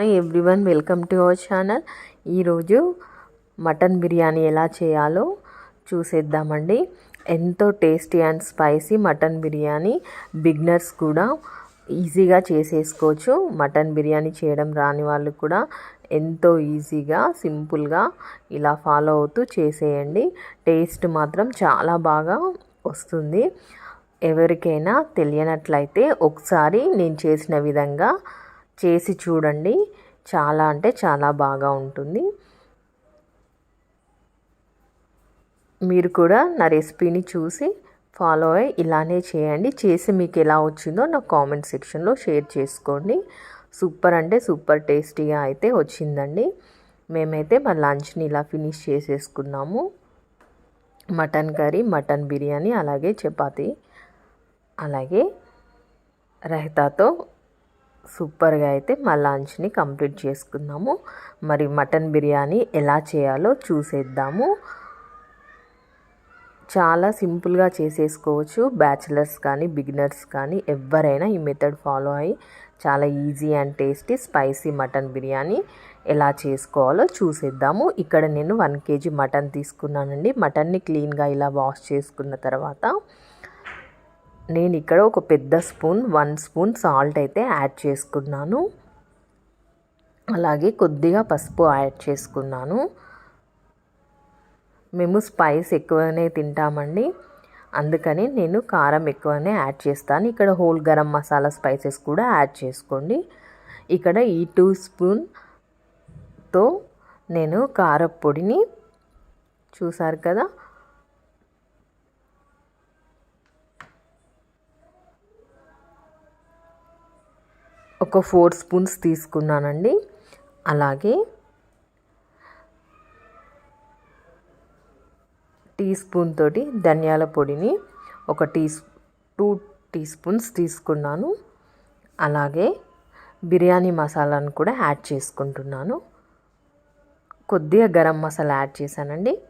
Hi everyone welcome to our channel ఈరోజు mutton biryani ఎలా చేయాలో చూసేద్దామండి. ఎంతో tasty and spicy mutton biryani. Beginners కూడా ఈజీగా చేసేసుకోవచ్చు. మటన్ బిర్యానీ చేయడం రాని వాళ్ళు కూడా ఎంతో ఈజీగా సింపుల్గా ఇలా ఫాలో అవుతూ చేసేయండి. టేస్ట్ మాత్రం చాలా బాగా వస్తుంది. ఎవరికైనా తెలియనట్లయితే ఒకసారి నేను చేసిన విధంగా చేసి చూడండి. చాలా అంటే చాలా బాగా ఉంటుంది. మీరు కూడా నా రెసిపీని చూసి ఫాలో అయ్యి ఇలానే చేయండి. చేసి మీకు ఎలా వచ్చిందో నా కామెంట్ సెక్షన్లో షేర్ చేసుకోండి. సూపర్ అంటే సూపర్ టేస్టీగా అయితే వచ్చిందండి. మేమైతే మా లంచ్ని ఇలా ఫినిష్ చేసేసుకున్నాము. మటన్ కర్రీ మటన్ బిర్యానీ అలాగే చపాతీ అలాగే రైతాతో సూపర్గా అయితే మా లంచ్ని కంప్లీట్ చేసుకున్నాము మరి మటన్ బిర్యానీ ఎలా చేయాలో చూసేద్దాము. చాలా సింపుల్గా చేసేసుకోవచ్చు. బ్యాచిలర్స్ కానీ బిగినర్స్ కానీ ఎవరైనా ఈ మెథడ్ ఫాలో అయ్యి చాలా easy and tasty spicy mutton biryani ఎలా చేసుకోవాలో చూసేద్దాము. ఇక్కడ నేను వన్ కేజీ మటన్ తీసుకున్నానండి. మటన్ని క్లీన్గా ఇలా వాష్ చేసుకున్న తర్వాత నేను ఇక్కడ ఒక పెద్ద స్పూన్ వన్ స్పూన్ సాల్ట్ అయితే యాడ్ చేసుకున్నాను. అలాగే కొద్దిగా పసుపు యాడ్ చేసుకున్నాను. మేము స్పైస్ ఎక్కువనే తింటామండి. అందుకని నేను కారం ఎక్కువనే యాడ్ చేస్తాను. ఇక్కడ హోల్ గరం మసాలా స్పైసెస్ కూడా యాడ్ చేసుకోండి. ఇక్కడ ఈ టూ స్పూన్తో నేను కారపొడిని చూసారు కదా? ఒక ఫోర్ స్పూన్స్ తీసుకున్నానండి. అలాగే టీ స్పూన్ తోటి ధనియాల పొడిని ఒక టీ టూ టీ స్పూన్స్ తీసుకున్నాను. అలాగే బిర్యానీ మసాలాను కూడా యాడ్ చేసుకుంటున్నాను. కొద్దిగా గరం మసాలా యాడ్ చేశానండి.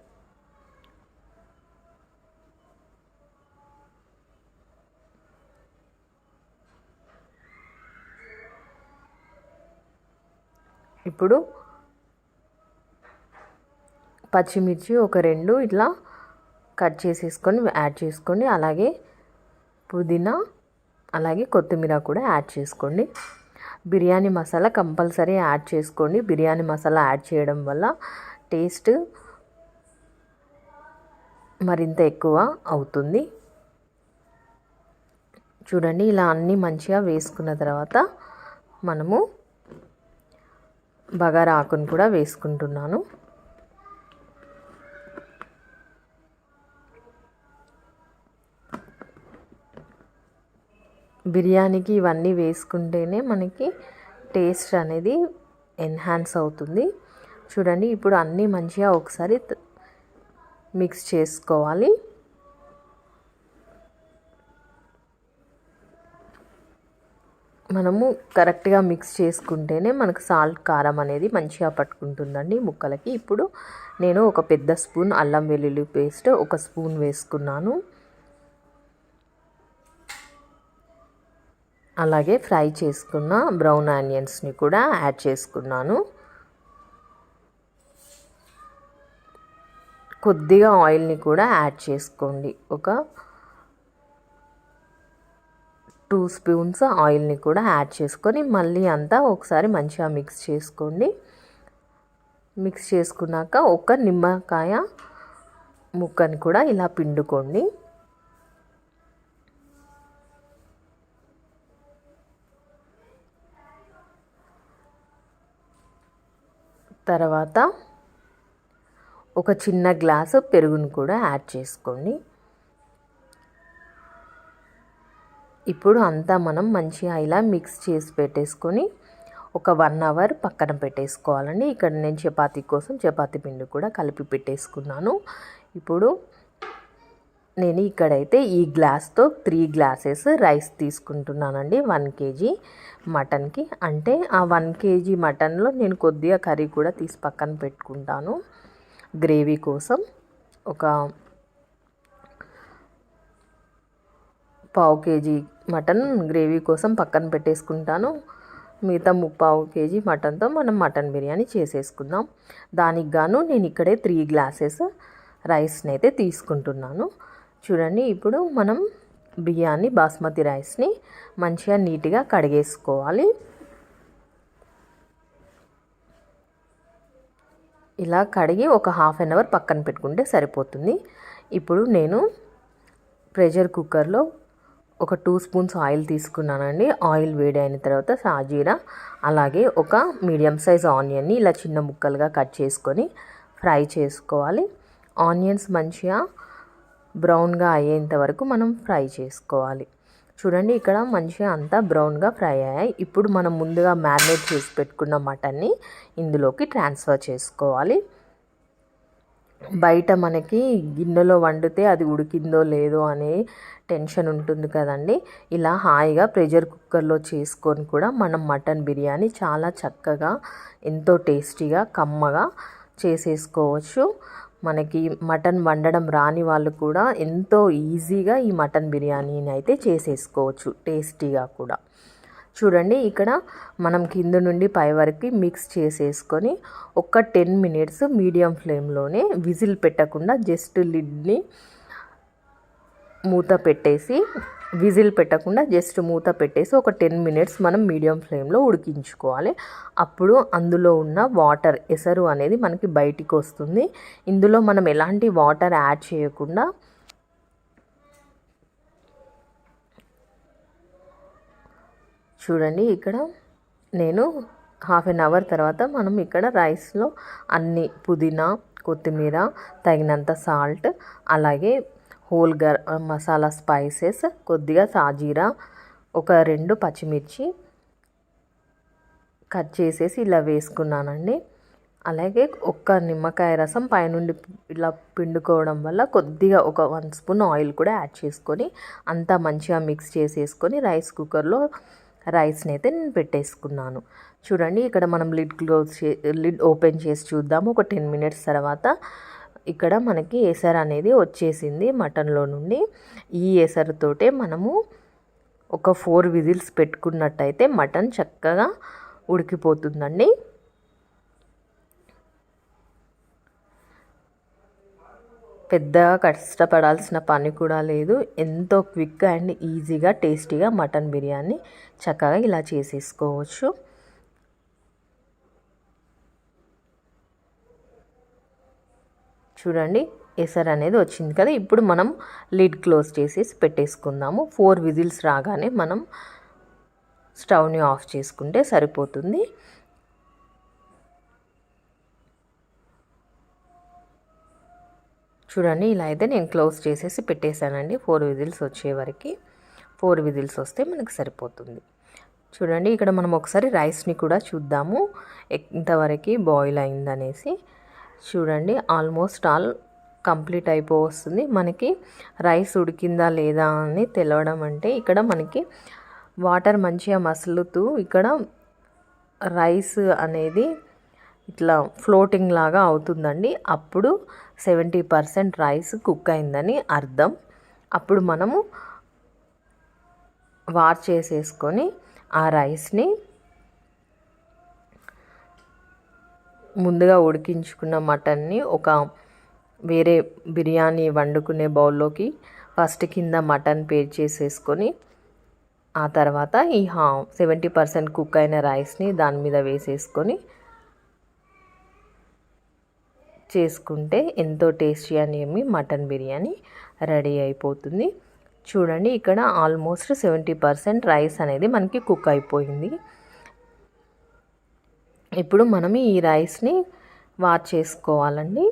ఇప్పుడు పచ్చిమిర్చి ఒక రెండు ఇట్లా కట్ చేసేసుకొని యాడ్ చేసుకోండి అలాగే పుదీనా అలాగే కొత్తిమీర కూడా యాడ్ చేసుకోండి. బిర్యానీ మసాలా కంపల్సరీ యాడ్ చేసుకోండి. బిర్యానీ మసాలా యాడ్ చేయడం వల్ల టేస్ట్ మరింత ఎక్కువ అవుతుంది. చూడండి ఇలా అన్నీ మంచిగా వేసుకున్న తర్వాత మనము బగారా ఆకును కూడా వేసుకుంటున్నాను. బిర్యానీకి ఇవన్నీ వేసుకుంటేనే మనకి టేస్ట్ అనేది ఎన్హాన్స్ అవుతుంది. చూడండి ఇప్పుడు అన్నీ మంచిగా ఒకసారి మిక్స్ చేసుకోవాలి. మనము కరెక్ట్గా మిక్స్ చేసుకుంటేనే మనకు సాల్ట్ కారం అనేది మంచిగా పట్టుకుంటుందండి ముక్కలకి. ఇప్పుడు నేను ఒక పెద్ద స్పూన్ అల్లం వెల్లుల్లి పేస్ట్ ఒక స్పూన్ వేసుకున్నాను. అలాగే ఫ్రై చేసుకున్న బ్రౌన్ ఆనియన్స్ని కూడా యాడ్ చేసుకున్నాను. కొద్దిగా ఆయిల్ని కూడా యాడ్ చేసుకోండి. ఒక టూ స్పూన్స్ ఆయిల్ని కూడా యాడ్ చేసుకొని మళ్ళీ అంతా ఒకసారి మంచిగా మిక్స్ చేసుకోండి. మిక్స్ చేసుకున్నాక ఒక నిమ్మకాయ ముక్కని కూడా ఇలా పిండుకోండి. తర్వాత ఒక చిన్న గ్లాసు పెరుగును కూడా యాడ్ చేసుకోండి. ఇప్పుడు అంతా మనం మంచిగా ఇలా మిక్స్ చేసి పెట్టేసుకొని ఒక వన్ అవర్ పక్కన పెట్టేసుకోవాలండి. ఇక్కడ నేను చపాతీ కోసం చపాతీ పిండి కూడా కలిపి పెట్టేసుకున్నాను. ఇప్పుడు నేను ఇక్కడైతే ఈ గ్లాస్తో త్రీ గ్లాసెస్ రైస్ తీసుకుంటున్నానండి. వన్ కేజీ మటన్కి అంటే ఆ వన్ కేజీ మటన్లో నేను కొద్దిగా కర్రీ కూడా తీసి పక్కన పెట్టుకుంటాను. గ్రేవీ కోసం ఒక పావు కేజీ మటన్ గ్రేవీ కోసం పక్కన పెట్టేసుకుంటాను. మిగతా ముప్పావు కేజీ మటన్తో మనం మటన్ బిర్యానీ చేసేసుకుందాం. దానికి గాను నేను ఇక్కడే త్రీ గ్లాసెస్ రైస్ని అయితే తీసుకుంటున్నాను. చూడండి ఇప్పుడు మనం బియ్యాన్ని బాస్మతి రైస్ని మంచిగా నీట్గా కడిగేసుకోవాలి. ఇలా కడిగి ఒక హాఫ్ అన్ అవర్ పక్కన పెట్టుకుంటే సరిపోతుంది. ఇప్పుడు నేను ప్రెషర్ కుక్కర్లో ఒక టూ స్పూన్స్ ఆయిల్ తీసుకున్నానండి. ఆయిల్ వేడి అయిన తర్వాత సాజీరా అలాగే ఒక మీడియం సైజ్ ఆనియన్ని ఇలా చిన్న ముక్కలుగా కట్ చేసుకొని ఫ్రై చేసుకోవాలి. ఆనియన్స్ మంచిగా బ్రౌన్గా అయ్యేంత వరకు మనం ఫ్రై చేసుకోవాలి. చూడండి ఇక్కడ మంచిగా అంతా బ్రౌన్గా ఫ్రై అయ్యాయి. ఇప్పుడు మనం ముందుగా మ్యారినేట్ చేసి పెట్టుకున్న మటన్ని ఇందులోకి ట్రాన్స్ఫర్ చేసుకోవాలి. బయట మనకి గిన్నెలో వండితే అది ఉడికిందో లేదో అనే టెన్షన్ ఉంటుంది కదండి. ఇలా హాయిగా ప్రెషర్ కుక్కర్లో చేసుకొని కూడా మనం మటన్ బిర్యానీ చాలా చక్కగా ఎంతో టేస్టీగా కమ్మగా చేసేసుకోవచ్చు. మనకి మటన్ వండడం రాని వాళ్ళు కూడా ఎంతో ఈజీగా ఈ మటన్ బిర్యానీని అయితే చేసేసుకోవచ్చు టేస్టీగా కూడా. చూడండి ఇక్కడ మనం కింద నుండి పై వరకు మిక్స్ చేసేసుకొని ఒక టెన్ మినిట్స్ మీడియం ఫ్లేమ్లోనే విజిల్ పెట్టకుండా జస్ట్ లిడ్ని మూత పెట్టేసి విజిల్ పెట్టకుండా జస్ట్ మూత పెట్టేసి ఒక టెన్ మినిట్స్ మనం మీడియం ఫ్లేమ్లో ఉడికించుకోవాలి. అప్పుడు అందులో ఉన్న వాటర్ ఎసరు అనేది మనకి బయటికి వస్తుంది. ఇందులో మనం ఎలాంటి వాటర్ యాడ్ చేయకుండా చూడండి ఇక్కడ నేను హాఫ్ అన్ అవర్ తర్వాత మనం ఇక్కడ రైస్లో అన్ని పుదీనా కొత్తిమీర తగినంత సాల్ట్ అలాగే హోల్ గర్ మసాలా స్పైసెస్ కొద్దిగా సాజీరా ఒక రెండు పచ్చిమిర్చి కట్ చేసేసి ఇలా వేసుకున్నానండి. అలాగే ఒక్క నిమ్మకాయ రసం పైనుండి ఇలా పిండుకోవడం వల్ల కొద్దిగా ఒక వన్ స్పూన్ ఆయిల్ కూడా యాడ్ చేసుకొని అంతా మంచిగా మిక్స్ చేసేసుకొని రైస్ కుక్కర్లో రైస్ని అయితే నేను పెట్టేసుకున్నాను. చూడండి ఇక్కడ మనం లిడ్ క్లోజ్ చే లిడ్ ఓపెన్ చేసి చూద్దాము. ఒక టెన్ మినిట్స్ తర్వాత ఇక్కడ మనకి ఎసర్ అనేది వచ్చేసింది మటన్లో నుండి. ఈ ఎసరుతోటే మనము ఒక ఫోర్ విజిల్స్ పెట్టుకున్నట్టయితే మటన్ చక్కగా ఉడికిపోతుందండి. పెద్దగా కష్టపడాల్సిన పని కూడా లేదు. ఎంతో క్విక్ అండ్ ఈజీగా టేస్టీగా మటన్ బిర్యానీ చక్కగా ఇలా చేసేసుకోవచ్చు. చూడండి ఎసర్ అనేది వచ్చింది కదా. ఇప్పుడు మనం లిడ్ క్లోజ్ చేసేసి పెట్టేసుకుందాము. ఫోర్ విజిల్స్ రాగానే మనం స్టవ్ని ఆఫ్ చేసుకుంటే సరిపోతుంది. చూడండి ఇలా అయితే నేను క్లోజ్ చేసేసి పెట్టేశానండి. ఫోర్ విజిల్స్ వచ్చే వరకు. ఫోర్ విజిల్స్ వస్తే మనకు సరిపోతుంది. చూడండి ఇక్కడ మనం ఒకసారి రైస్ని కూడా చూద్దాము. ఇంతవరకు బాయిల్ అయిందనేసి. చూడండి ఆల్మోస్ట్ ఆల్ కంప్లీట్ అయిపో వస్తుంది మనకి రైస్ ఉడికిందా లేదా అని తెలవడం అంటే ఇక్కడ మనకి వాటర్ మంచిగా మసులుతూ ఇక్కడ రైస్ అనేది ఇట్లా ఫ్లోటింగ్ లాగా అవుతుందండి. అప్పుడు సెవెంటీ పర్సెంట్ రైస్ కుక్ అయిందని అర్థం. అప్పుడు మనము వార్ చేసేసుకొని ఆ రైస్ని ముందుగా ఉడికించుకున్న మటన్ని ఒక వేరే బిర్యానీ వండుకునే బౌల్లోకి ఫస్ట్ కింద మటన్ పే చేసేసుకొని ఆ తర్వాత ఈ హా సెవెంటీ పర్సెంట్ కుక్ అయిన రైస్ని దాని మీద వేసేసుకొని చేసుకుంటే ఎంతో టేస్టీ అని ఏమి మటన్ బిర్యానీ రెడీ అయిపోతుంది. చూడండి ఇక్కడ ఆల్మోస్ట్ సెవెంటీ పర్సెంట్ రైస్ అనేది మనకి కుక్ అయిపోయింది. ఇప్పుడు మనం ఈ రైస్ని వాచ్ చేసుకోవాలండి.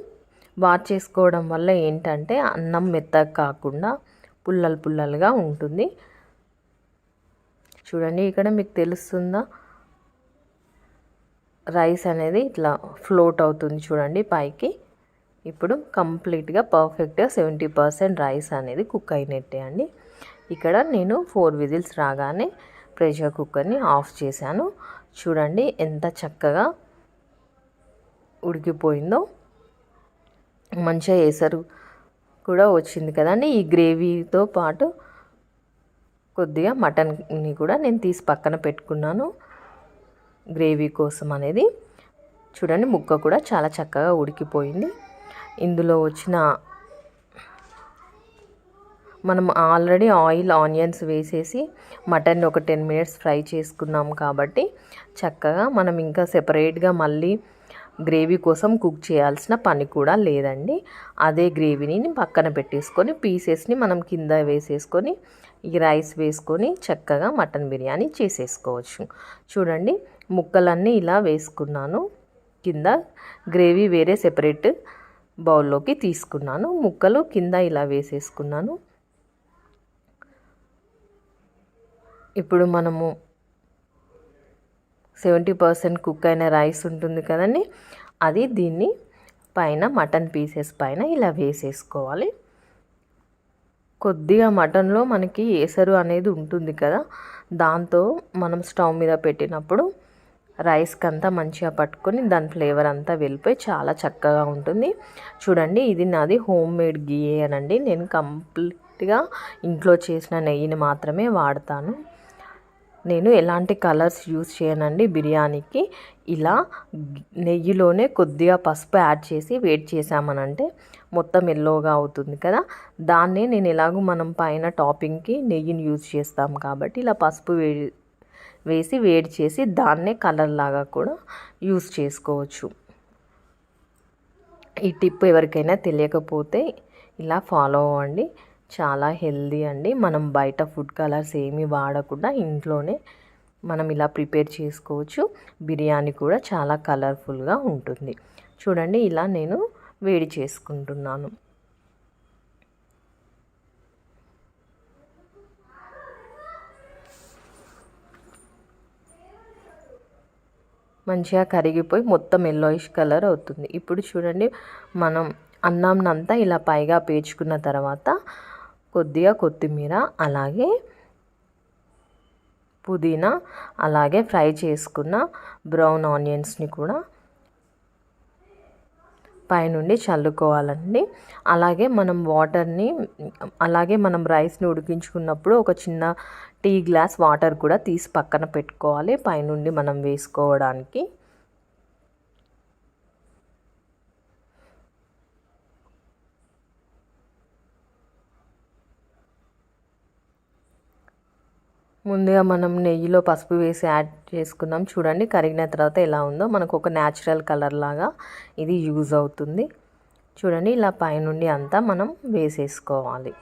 వాచ్ చేసుకోవడం వల్ల ఏంటంటే అన్నం మెత్తగా కాకుండా పుల్లలు పుల్లలుగా ఉంటుంది. చూడండి ఇక్కడ మీకు తెలుస్తుందా? రైస్ అనేది ఇట్లా ఫ్లోట్ అవుతుంది చూడండి పైకి. ఇప్పుడు కంప్లీట్గా పర్ఫెక్ట్గా సెవెంటీ పర్సెంట్ రైస్ అనేది కుక్ అయినట్టే అండి. ఇక్కడ నేను ఫోర్ విజిల్స్ రాగానే ప్రెషర్ కుక్కర్ని ఆఫ్ చేశాను. చూడండి ఎంత చక్కగా ఉడికిపోయిందో. మంచిగా వేసారు కూడా వచ్చింది కదండి. ఈ గ్రేవీతో పాటు కొద్దిగా మటన్ని కూడా నేను తీసి పక్కన పెట్టుకున్నాను. గ్రేవీ కోసం అనేది. చూడండి ముక్క కూడా చాలా చక్కగా ఉడికిపోయింది. ఇందులో వచ్చిన మనం ఆల్రెడీ ఆయిల్ ఆనియన్స్ వేసేసి మటన్ ఒక టెన్ మినిట్స్ ఫ్రై చేసుకున్నాం కాబట్టి చక్కగా మనం ఇంకా సెపరేట్గా మళ్ళీ గ్రేవీ కోసం కుక్ చేయాల్సిన పని కూడా లేదండి. అదే గ్రేవీని పక్కన పెట్టేసుకొని పీసెస్ని మనం కింద వేసేసుకొని ఈ రైస్ వేసుకొని చక్కగా మటన్ బిర్యానీ చేసేసుకోవచ్చు. చూడండి ముక్కలన్నీ ఇలా వేసుకున్నాను. కింద గ్రేవీ వేరే సెపరేట్ బౌల్లోకి తీసుకున్నాను. ముక్కలు కింద ఇలా వేసేసుకున్నాను. ఇప్పుడు మనము సెవెంటీ పర్సెంట్ కుక్ అయిన రైస్ ఉంటుంది కదండి అది దీన్ని పైన మటన్ పీసెస్ పైన ఇలా వేసేసుకోవాలి. కొద్దిగా మటన్లో మనకి ఏసరు అనేది ఉంటుంది కదా దాంతో మనం స్టవ్ మీద పెట్టినప్పుడు రైస్కి అంతా మంచిగా పట్టుకొని దాని ఫ్లేవర్ అంతా వెళ్ళిపోయి చాలా చక్కగా ఉంటుంది. చూడండి ఇది నాది హోమ్ మేడ్ గీ అనండి. నేను కంప్లీట్గా ఇంట్లో చేసిన నెయ్యిని మాత్రమే వాడతాను. నేను ఎలాంటి కలర్స్ యూస్ చేయనండి బిర్యానీకి. ఇలా నెయ్యిలోనే కొద్దిగా పసుపు యాడ్ చేసి వేడి చేసామనంటే మొత్తం ఎల్లోగా అవుతుంది కదా. దాన్నే నేను ఎలాగో మనం పైన టాపింగ్కి నెయ్యిని యూజ్ చేస్తాం కాబట్టి ఇలా పసుపు వేడి వేసి వేడి చేసి దాన్నే కలర్ లాగా కూడా యూస్ చేసుకోవచ్చు. ఈ టిప్ ఎవరికైనా తెలియకపోతే ఇలా ఫాలో అవ్వండి. చాలా హెల్దీ అండి. మనం బయట ఫుడ్ కలర్స్ ఏమీ వాడకుండా ఇంట్లోనే మనం ఇలా ప్రిపేర్ చేసుకోవచ్చు. బిర్యానీ కూడా చాలా కలర్ఫుల్గా ఉంటుంది. చూడండి ఇలా నేను వేడి చేసుకుంటున్నాను. మంచిగా కరిగిపోయి మొత్తం ఎల్లోయిష్ కలర్ అవుతుంది. ఇప్పుడు చూడండి మనం అన్నంనంతా ఇలా పైగా పేర్చుకున్న తర్వాత కొద్దిగా కొత్తిమీర అలాగే పుదీనా అలాగే ఫ్రై చేసుకున్న బ్రౌన్ ఆనియన్స్ని కూడా పైనుండి చల్లుకోవాలండి. అలాగే మనం వాటర్ని అలాగే మనం రైస్ని ఉడికించుకున్నప్పుడు ఒక చిన్న టీ గ్లాస్ వాటర్ కూడా తీసి పక్కన పెట్టుకోవాలి పైనుండి మనం వేసుకోవడానికి. ముందుగా మనం నెయ్యిలో పసుపు వేసి యాడ్ చేసుకున్నాం. చూడండి కరిగిన తర్వాత ఎలా ఉందో. మనకు ఒక న్యాచురల్ కలర్ లాగా ఇది యూజ్ అవుతుంది. చూడండి ఇలా పైనుండి అంతా మనం వేసేసుకోవాలి.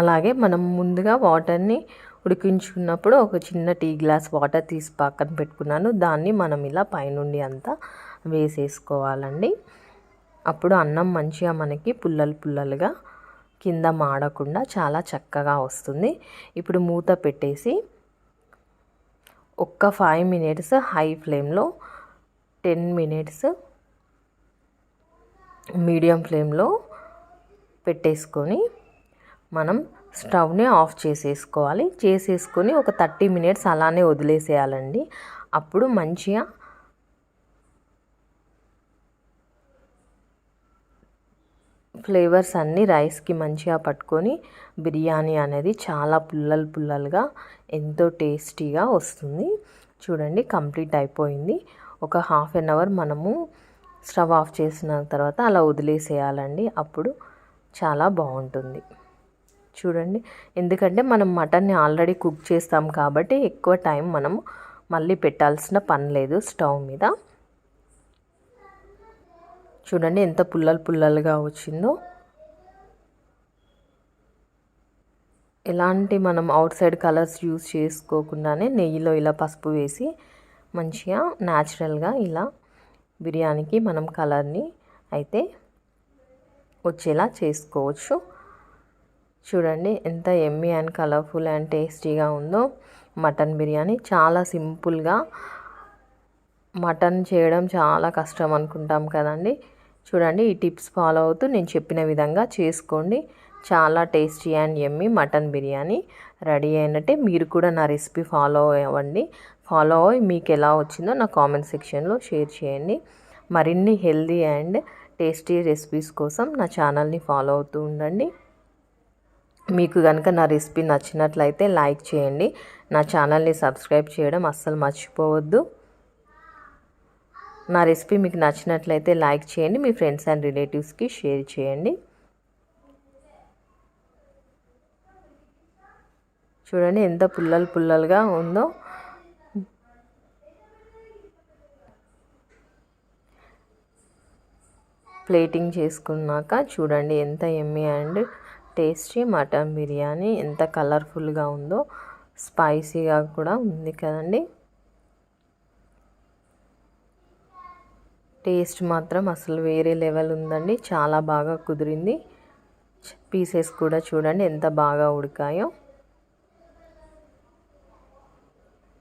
అలాగే మనం ముందుగా వాటర్ని ఉడికించుకున్నప్పుడు ఒక చిన్న టీ గ్లాస్ వాటర్ తీసి పక్కన పెట్టుకున్నాను. దాన్ని మనం ఇలా పైనుండి అంతా వేసేసుకోవాలండి. అప్పుడు అన్నం మంచిగా మనకి పుల్లలు పుల్లలుగా కింద మాడకుండా చాలా చక్కగా వస్తుంది. ఇప్పుడు మూత పెట్టేసి ఒక్క ఫైవ్ మినిట్స్ హై ఫ్లేమ్లో టెన్ మినిట్స్ మీడియం ఫ్లేమ్లో పెట్టేసుకొని మనం స్టవ్ని ఆఫ్ చేసేసుకోవాలి. చేసేసుకొని ఒక థర్టీ మినిట్స్ అలానే వదిలేసేయాలండి. అప్పుడు మంచిగా ఫ్లేవర్స్ అన్నీ రైస్కి మంచిగా పట్టుకొని బిర్యానీ అనేది చాలా పుల్లలు పుల్లలుగా ఎంతో టేస్టీగా వస్తుంది. చూడండి కంప్లీట్ అయిపోయింది. ఒక హాఫ్ అన్ అవర్ మనము స్టవ్ ఆఫ్ చేసిన తర్వాత అలా వదిలేసేయాలండి. అప్పుడు చాలా బాగుంటుంది. చూడండి ఎందుకంటే మనం మటన్ని ఆల్రెడీ కుక్ చేస్తాం కాబట్టి ఎక్కువ టైం మనం మళ్ళీ పెట్టాల్సిన పని లేదు స్టవ్ మీద. చూడండి ఎంత పుల్లలు పుల్లలుగా వచ్చిందో. ఎలాంటి మనం అవుట్ సైడ్ కలర్స్ యూస్ చేసుకోకుండానే నెయ్యిలో ఇలా పసుపు వేసి మంచిగా న్యాచురల్గా ఇలా బిర్యానీకి మనం కలర్ని అయితే వచ్చేలా చేసుకోవచ్చు. చూడండి ఎంత ఎమ్మీ అండ్ కలర్ఫుల్ అండ్ టేస్టీగా ఉందో మటన్ బిర్యానీ. చాలా సింపుల్గా మటన్ చేయడం చాలా కష్టం అనుకుంటాం కదండి. చూడండి ఈ టిప్స్ ఫాలో అవుతూ నేను చెప్పిన విధంగా చేసుకోండి. చాలా tasty and yummy mutton biryani ready అయినట్టే మీరు కూడా నా రెసిపీ ఫాలో అవ్వండి. ఫాలో అయ్యి మీకు ఎలా వచ్చిందో నా కామెంట్ సెక్షన్లో షేర్ చేయండి. మరిన్ని హెల్దీ అండ్ టేస్టీ రెసిపీస్ కోసం నా ఛానల్ని ఫాలో అవుతూ ఉండండి. మీకు కనుక నా రెసిపీ నచ్చినట్లయితే లైక్ చేయండి. నా ఛానల్ని సబ్స్క్రైబ్ చేయడం అస్సలు మర్చిపోవద్దు. నా రెసిపీ మీకు నచ్చినట్లయితే లైక్ చేయండి మీ ఫ్రెండ్స్ అండ్ రిలేటివ్స్కి షేర్ చేయండి. చూడండి ఎంత పుల్లలు పుల్లలుగా ఉందో. ప్లేటింగ్ చేసుకున్నాక చూడండి ఎంత yummy and tasty mutton biryani ఎంత కలర్ఫుల్గా ఉందో. స్పైసీగా కూడా ఉంది కదండి. టేస్ట్ మాత్రం అసలు వేరే లెవెల్ ఉందండి. చాలా బాగా కుదిరింది. పీసెస్ కూడా చూడండి ఎంత బాగా ఉడికాయో.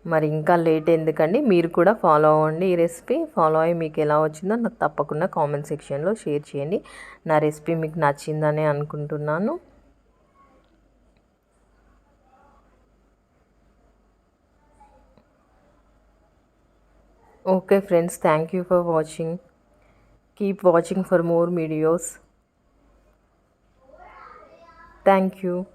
మరి ఇంకా లేట్ ఎందుకండి? మీరు కూడా ఫాలో అవ్వండి ఈ రెసిపీ. ఫాలో అయ్యి మీకు ఎలా వచ్చిందో నాకు తప్పకుండా కామెంట్ సెక్షన్లో షేర్ చేయండి. నా రెసిపీ మీకు నచ్చిందని అనుకుంటున్నాను. Okay friends, thank you for watching. Keep watching for more videos. Thank you.